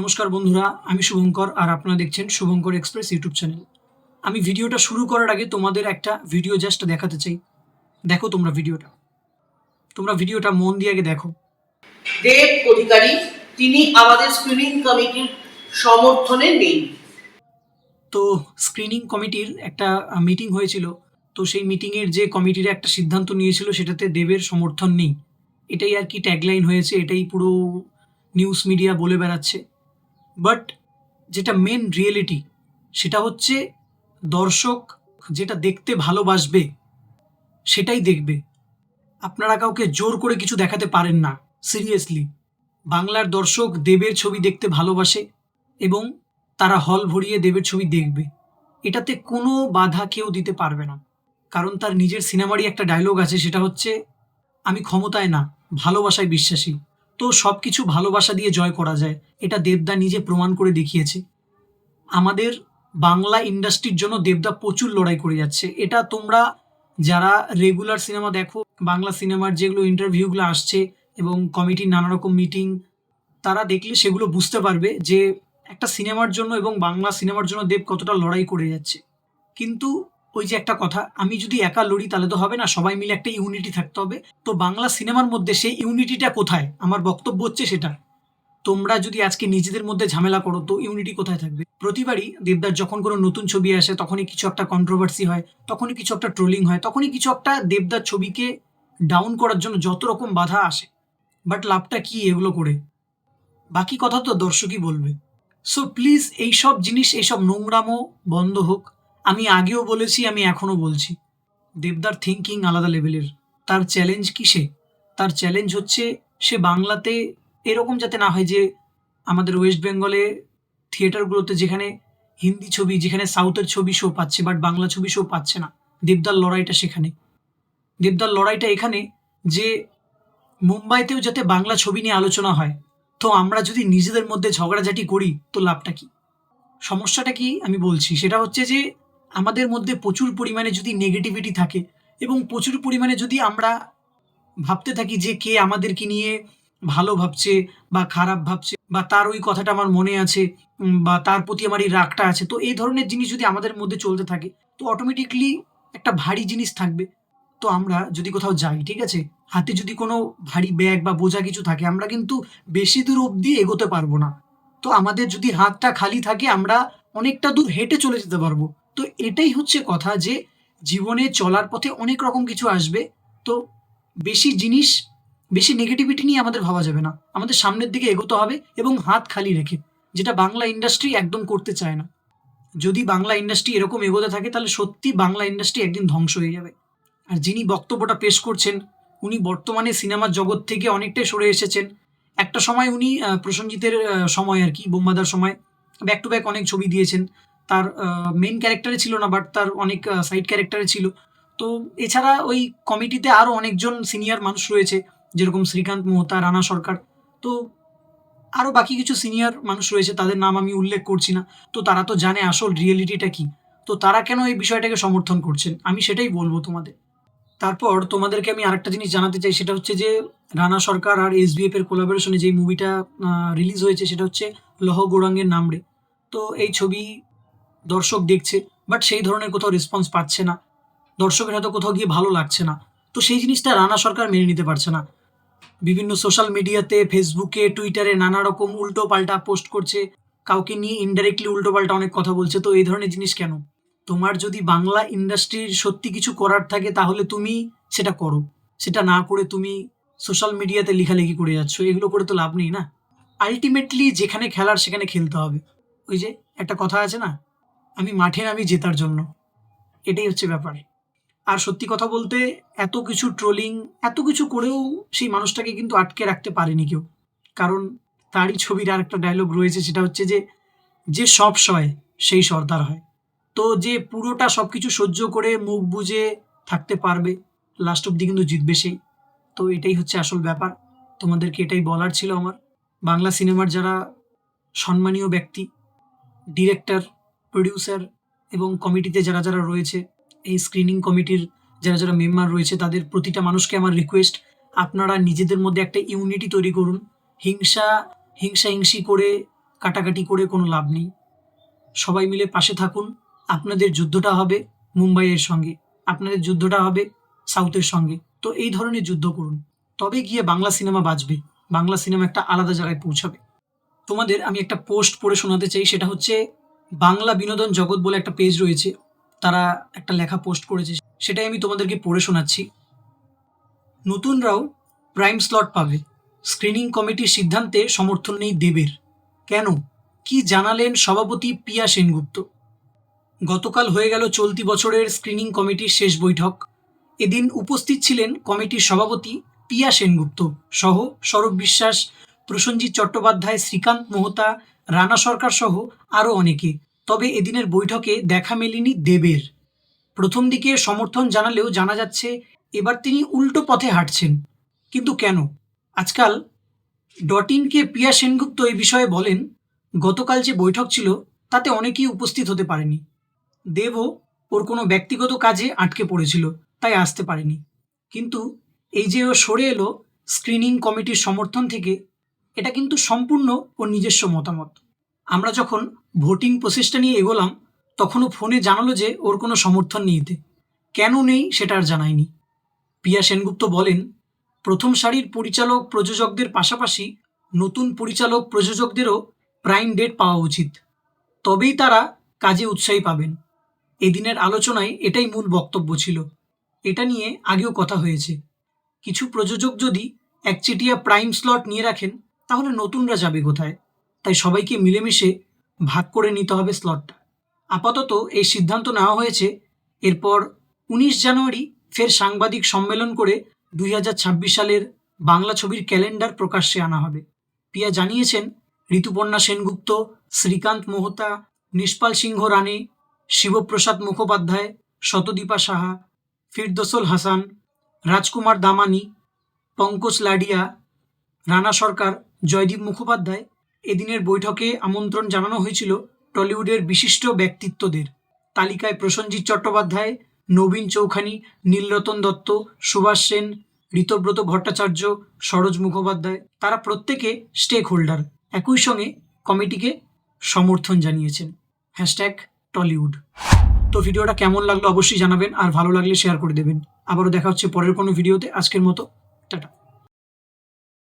নমস্কার বন্ধুরা আমি শুভঙ্কর আর আপনারা দেখছেন শুভঙ্কর এক্সপ্রেস ইউটিউব চ্যানেল। আমি ভিডিওটা শুরু করার আগে তোমাদের একটা ভিডিও জাস্ট দেখাতে চাই। দেখো তোমরা ভিডিওটা। তোমরা ভিডিওটা মন দিয়ে আগে দেখো। দেব অধিকারী তিনি আমাদের স্ক্রিনিং কমিটির সমর্থনে নেই। তো স্ক্রিনিং কমিটির একটা মিটিং হয়েছিল। তো সেই মিটিংয়ের যে কমিটির একটা সিদ্ধান্ত নিয়েছিল সেটাতে দেবের সমর্থন নেই। এটাই আর কি ট্যাগলাইন হয়েছে এটাই পুরো নিউজ মিডিয়া বলে বেড়াচ্ছে। বাট যেটা মেন রিয়েলিটি সেটা হচ্ছে দর্শক যেটা দেখতে ভালোবাসবে, সেটাই দেখবে। আপনারা কাউকে জোর করে কিছু দেখাতে পারেন না সিরিয়াসলি বাংলার দর্শক দেবের ছবি দেখতে ভালোবাসে এবং তারা হল ভরিয়ে দেবের ছবি দেখবে। এটাতে কোনো বাধা কেউ দিতে পারবে না। কারণ তার নিজের সিনেমারই একটা ডায়লগ আছে, সেটা হচ্ছে, আমি ক্ষমতায় না, ভালোবাসায় বিশ্বাসী। তো সব কিছু ভালোবাসা দিয়ে জয় করা যায়, এটা দেবদা নিজে প্রমাণ করে দেখিয়েছে। আমাদের বাংলা ইন্ডাস্ট্রির জন্য দেবদা প্রচুর লড়াই করে যাচ্ছে। এটা তোমরা যারা রেগুলার সিনেমা দেখো, বাংলা সিনেমার যেগুলো ইন্টারভিউগুলো আসছে এবং কমিটির নানা রকম মিটিং, তারা দেখলে সেগুলো বুঝতে পারবে যে একটা সিনেমার জন্য এবং বাংলা সিনেমার জন্য দেব কতটা লড়াই করে যাচ্ছে। কিন্তু ওই যে একটা কথা, আমি যদি একা লড়ি তাহলে তো হবে না, সবাই মিলে একটা ইউনিটি থাকতে হবে। তো বাংলা সিনেমার মধ্যে সেই ইউনিটিটা কোথায়? আমার বক্তব্য হচ্ছে সেটা। তোমরা যদি আজকে নিজেদের মধ্যে ঝামেলা করো, তো ইউনিটি কোথায় থাকবে? প্রতিবারই দেবদার যখন কোনো নতুন ছবি আসে, তখনই কিছু একটা কন্ট্রোভার্সি হয়, তখনই কিছু একটা ট্রোলিং হয়, তখনই কিছু একটা দেবদার ছবিকে ডাউন করার জন্য যত রকম বাধা আসে। বাট লাভটা কি এগুলো করে? বাকি কথা তো দর্শকই বলবে। সো প্লিজ এইসব জিনিস, এইসব নোংরামো বন্ধ হোক। আমি আগেও বলেছি, আমি এখনও বলছি। দেবদার থিঙ্কিং আলাদা লেভেলের তার চ্যালেঞ্জ কিসে? তার চ্যালেঞ্জ হচ্ছে সে বাংলাতে এরকম যাতে না হয় যে আমাদের ওয়েস্ট বেঙ্গলে থিয়েটারগুলোতে যেখানে হিন্দি ছবি, যেখানে সাউথের ছবি শো পাচ্ছে বাট বাংলা ছবি শো পাচ্ছে না। দেবদার লড়াইটা সেখানে। দেবদার লড়াইটা এখানে যে মুম্বাইতেও যাতে বাংলা ছবি নিয়ে আলোচনা হয়, তো আমরা যদি নিজেদের মধ্যে ঝগড়াঝাটি করি, তো লাভটা কি? সমস্যাটা কি? আমি বলছি, সেটা হচ্ছে যে আমাদের মধ্যে প্রচুর পরিমাণে যদি নেগেটিভিটি থাকে এবং প্রচুর পরিমাণে যদি আমরা ভাবতে থাকি যে কে আমাদেরকে নিয়ে ভালো ভাবছে বা খারাপ ভাবছে বা তার ওই কথাটা আমার মনে আছে বা তার প্রতি আমার এই রাগটা আছে, তো এই ধরনের জিনিস যদি আমাদের মধ্যে চলতে থাকে, তো অটোমেটিকলি একটা ভারী জিনিস থাকবে। তো আমরা যদি কোথাও যাই, ঠিক আছে? হাতে যদি কোনো ভারী ব্যাগ বা বোঝা কিছু থাকে, আমরা কিন্তু বেশি দূর অবধি এগোতে পারব না। তো আমাদের যদি হাতটা খালি থাকে, আমরা অনেকটা দূর হেঁটে চলে যেতে পারব। তো এটাই হচ্ছে কথা যে জীবনে চলার পথে অনেক রকম কিছু আসবে। তো বেশি জিনিস, বেশি নেগেটিভিটি নিয়ে আমাদের ভাবা যাবে না। আমাদের সামনের দিকে এগোতে হবে এবং হাত খালি রেখে, যেটা বাংলা ইন্ডাস্ট্রি একদম করতে চায় না। যদি বাংলা ইন্ডাস্ট্রি এরকম এগোতে থাকে, তাহলে সত্যি বাংলা ইন্ডাস্ট্রি একদিন ধ্বংস হয়ে যাবে। আর যিনি বক্তব্যটা পেশ করছেন, উনি বর্তমানে সিনেমার জগৎ থেকে অনেকটাই সরে এসেছেন। একটা সময় উনি প্রসেনজিতের সময় আর কি, বোম্বাদার সময় ব্যাক টু ব্যাক অনেক ছবি দিয়েছেন। তার মেন ক্যারেক্টারে ছিল না বাট তার অনেক সাইড ক্যারেক্টারে ছিল। তো এছাড়া ওই কমিটিতে আরও অনেকজন সিনিয়র মানুষ রয়েছে, যেরকম শ্রীকান্ত মোহতা, রানা সরকার। তো আরও বাকি কিছু সিনিয়র মানুষ রয়েছে, তাদের নাম আমি উল্লেখ করছি না। তো তারা তো জানে আসল রিয়েলিটিটা কি। তো তারা কেন এই বিষয়টাকে সমর্থন করছেন? আমি সেটাই বলব তোমাদের। তারপর তোমাদেরকে আমি আরেকটা জিনিস জানাতে চাই, সেটা হচ্ছে যে রানা সরকার আর এসবিএফ এর কোলাবোরেশনে যেই মুভিটা রিলিজ হয়েছে, সেটা হচ্ছে লহ গোরাঙ্গের নামড়ে তো এই ছবি দর্শক দেখছে বাট সেই ধরনের কোথাও রেসপন্স পাচ্ছে না। দর্শকের হয়তো কোথাও গিয়ে ভালো লাগছে না। তো সেই জিনিসটা রানা সরকার মেনে নিতে পারছে না। বিভিন্ন সোশ্যাল মিডিয়াতে ফেসবুকে টুইটারে নানা রকম উল্টো পাল্টা পোস্ট করছে। কাউকে নিয়ে ইনডাইরেক্টলি উল্টো পাল্টা অনেক কথা বলছে। তো এই ধরনের জিনিস কেন? তোমার যদি বাংলা ইন্ডাস্ট্রির সত্যি কিছু করার থাকে, তাহলে তুমি সেটা করো। সেটা না করে তুমি সোশ্যাল মিডিয়াতে লেখালেখি করে যাচ্ছ। এগুলো করে তো লাভ নেই না। আলটিমেটলি যেখানে খেলার সেখানে খেলতে হবে। ওই যে একটা কথা আছে না? আমি মাঠে নামি জেতার জন্য। এটাই হচ্ছে ব্যাপারে। আর সত্যি কথা বলতে, এত কিছু ট্রোলিং এত কিছু করেও সেই মানুষটাকে কিন্তু আটকে রাখতে পারেনি কেউ। কারণ তারই ছবির আর একটা ডায়লগ রয়েছে, সেটা হচ্ছে যে যে সব সয়, সেই সর্দার হয়। তো যে পুরোটা সব কিছু সহ্য করে মুখ বুজে থাকতে পারবে লাস্ট অব্দি কিন্তু জিতবে সেই তো এটাই হচ্ছে আসল ব্যাপার। তোমাদেরকে এটাই বলার ছিল আমার। বাংলা সিনেমার যারা সম্মানীয় ব্যক্তি ডিরেক্টর প্রডিউসার এবং কমিটিতে যারা যারা রয়েছে, এই স্ক্রিনিং কমিটির যারা যারা মেম্বার রয়েছে, তাদের প্রতিটা মানুষকে আমার রিকোয়েস্ট আপনারা নিজেদের মধ্যে একটা ইউনিটি তৈরি করুন। হিংসা হিংসা হিংসি করে, কাটাকাটি করে কোনো লাভ নেই। সবাই মিলে পাশে থাকুন। আপনাদের যুদ্ধটা হবে মুম্বাইয়ের সঙ্গে, আপনাদের যুদ্ধটা হবে সাউথের সঙ্গে। তো এই ধরনের যুদ্ধ করুন। তবে গিয়ে বাংলা সিনেমা বাঁচবে বাংলা সিনেমা একটা আলাদা জায়গায় পৌঁছাবে। তোমাদের আমি একটা পোস্ট পড়ে শোনাতে চাই, সেটা হচ্ছে বাংলা বিনোদন জগৎ বলে একটা পেজ রয়েছে। তারা একটা লেখা পোস্ট করেছে। সেটাই আমি তোমাদেরকে পড়ে শোনাচ্ছি। নতুনরাও প্রাইম স্লট পাবে। স্ক্রিনিং কমিটির সিদ্ধান্তে সমর্থন নেই দেবের। কেন? কি জানালেন সভাপতি পিয়া সেনগুপ্ত? গতকাল হয়ে গেল চলতি বছরের স্ক্রিনিং কমিটির শেষ বৈঠক। এদিন উপস্থিত ছিলেন কমিটির সভাপতি পিয়া সেনগুপ্ত সহ সৌরভ বিশ্বাস প্রসঞ্জিৎ চট্টোপাধ্যায়, শ্রীকান্ত মোহতা রানা সরকার সহ আরও অনেকে। তবে এদিনের বৈঠকে দেখা মেলেনি দেবের। প্রথম দিকে সমর্থন জানালেও জানা যাচ্ছে, এবার তিনি উল্টো পথে হাঁটছেন। কিন্তু কেন? আজকাল ডটিনকে পিয়া সেনগুপ্ত এই বিষয়ে বলেন, গতকাল যে বৈঠক ছিল, তাতে অনেকেই উপস্থিত হতে পারেনি। দেবও ওর কোনো ব্যক্তিগত কাজে আটকে পড়েছিল, তাই আসতে পারেনি। কিন্তু এই যে ও সরে এলো, স্ক্রিনিং কমিটির সমর্থন থেকে এটা কিন্তু সম্পূর্ণ ওর নিজস্ব মতামত। আমরা যখন ভোটিং প্রসেসটা নিয়ে এগোলাম, তখনও ফোনে জানালো যে ওর কোনো সমর্থন নেই এতে। কেন নেই সেটা আর জানায়নি। পিয়া সেনগুপ্ত বলেন, প্রথম সারির পরিচালক প্রযোজকদের পাশাপাশি নতুন পরিচালক প্রযোজকদেরও প্রাইম ডেট পাওয়া উচিত। তবেই তারা কাজে উৎসাহী পাবেন। এদিনের আলোচনায় এটাই মূল বক্তব্য ছিল। এটা নিয়ে আগেও কথা হয়েছে। কিছু প্রযোজক যদি একচেটিয়া প্রাইম স্লট নিয়ে রাখেন তাহলে নতুনরা যাবে কোথায়? তাই সবাইকে মিলেমিশে ভাগ করে নিতে হবে স্লটটা আপাতত এই সিদ্ধান্ত নেওয়া হয়েছে। এরপর উনিশ জানুয়ারি ফের সাংবাদিক সম্মেলন করে দুই হাজার ছাব্বিশ সালের বাংলা ছবির ক্যালেন্ডার প্রকাশ্যে আনা হবে। পিয়া জানিয়েছেন, ঋতুপর্ণা সেনগুপ্ত, শ্রীকান্ত মোহতা, নিষ্পাল সিংহ রানে শিবপ্রসাদ মুখোপাধ্যায়, শতদীপা সাহা, ফিরদোসল হাসান, রাজকুমার দামানি, পঙ্কজ লাডিয়া, রানা সরকার জয়দীপ মুখোপাধ্যায়। এদিনের বৈঠকে আমন্ত্রণ জানানো হয়েছিল টলিউডের বিশিষ্ট ব্যক্তিত্বদের। তালিকায় প্রসঞ্জিৎ চট্টোপাধ্যায়, নবীন চৌখানি, নীলরতন দত্ত, সুভাষ সেন, ঋতব্রত ভট্টাচার্য, সরোজ মুখোপাধ্যায়। তারা প্রত্যেকে স্টেক হোল্ডার। একই সঙ্গে কমিটিকে সমর্থন জানিয়েছেন। Hashtag Tollywood. তো ভিডিওটা কেমন লাগল অবশ্যই জানাবেন আর ভালো লাগলে শেয়ার করে দেবেন। আবারও দেখা হচ্ছে পরের কোনো ভিডিওতে। আজকের মতো, টাটা।